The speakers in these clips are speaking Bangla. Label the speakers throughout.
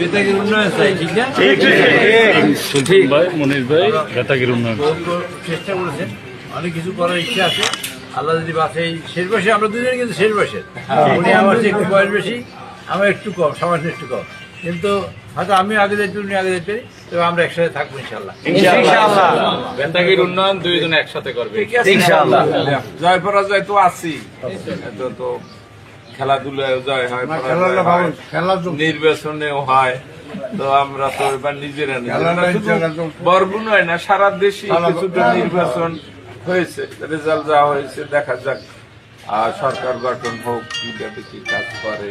Speaker 1: বেতাগের উন্নয়ন চাই ঠিক না?
Speaker 2: সুলতান ভাই মনির ভাই বেতাগির উন্নয়ন
Speaker 1: চেষ্টা করেছেন। অনেক কিছু করার ইচ্ছা আছে। আল্লাহ যদি বাসে শেষ বয়সে আমরা দুজনে কিন্তু শেষ বয়সে। উনি আমার চেয়ে একটু বয়স বেশি আমার একটু কম সামান্য একটু কম। কিন্তু হয়তো আমি আগে যেতে উনি আগে পারি তবে আমরা একসাথে থাকব ইনশাল্লাহ
Speaker 3: বেতাগির উন্নয়ন দুইজনে একসাথে করবে।
Speaker 1: ইনশাল্লাহ
Speaker 4: জয় পরাজয় তো আছি তো খেলাধুলায় জয় হয় নির্বাচনেও হয়। তো আমরা তো এবার নিজেরা নিজেরা না, সারা দেশে কিছুটা নির্বাচন হয়েছে। রেজাল্ট যা হয়েছে দেখা যাক। আর সরকার গঠন হোক কীভাবে কি কাজ করে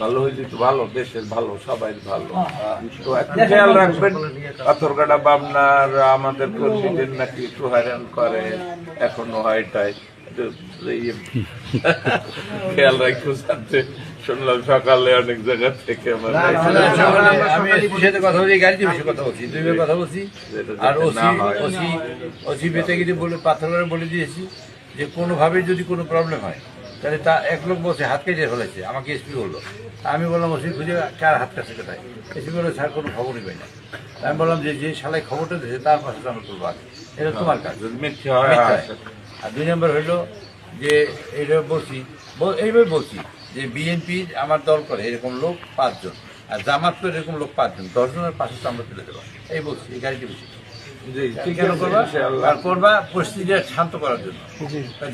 Speaker 4: ভালো হয়েছে তো ভালো দেশের ভালো সবাই ভালো। তো একটু খেয়াল রাখবেন পাথরঘাটা বামনার আমাদের কর্মীদের নাকি একটু হয়রান করে এখনও হয় এটাই। খেয়াল রাখব যাতে শুনলাম সকালে অনেক জায়গা থেকে আমার
Speaker 1: আমি এসপির সাথে কথা বলছি গাড়িতে বসে কথা বলছি দুইবার কথা বলছি। আর ওসি
Speaker 4: না।
Speaker 1: ওসি ওসি বেতাগিরি বলে পাথর বলে দিয়েছি যে কোনোভাবে যদি কোনো প্রবলেম হয় তাহলে তা এক লোক বসে হাত কেটে ফেলেছে আমাকে এসপি বলল। তা আমি বললাম ওসি খুঁজে কার হাত কাছে কোথায়? এসপি বলল স্যার কোনো খবরই পাই না। আমি বললাম যে যে শালায় খবরটা দিয়েছে তার পাশে তো আমরা তুলবো। এটা তোমার কাজ।
Speaker 4: হয়। হ্যাঁ,
Speaker 1: আর দুই নম্বর হইল যে এইভাবে বলছি এইভাবে বলছি যে বিএনপি আমার দল করে এরকম লোক পাঁচজন। আর জামাত করে এরকম লোক পাঁচজন। দশজনের পাশে তো আমরা তুলে দেবো। এই বলছি এই গাড়িটি
Speaker 4: ঠিক
Speaker 1: কেন করবা? আর করবা পরিস্থিতিটা শান্ত করার জন্য।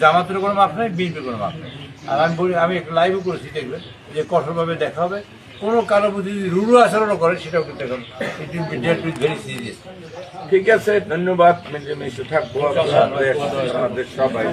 Speaker 1: জামাতের কোনো মাপ নেই বিএনপির কোনো মাপ নেই। আর আমি বলি আমি একটা লাইভও করেছি দেখবেন যে কঠোরভাবে দেখা হবে। কোনো কারও প্রতি যদি রুড়ু আচরণও করে সেটাও কিন্তু এখন ইট উইল বি ডেট উইথ ভেরি সিরিয়াস
Speaker 4: ঠিক আছে ধন্যবাদ। মিলেমিশে থাকব আমাদের আমাদের সবাই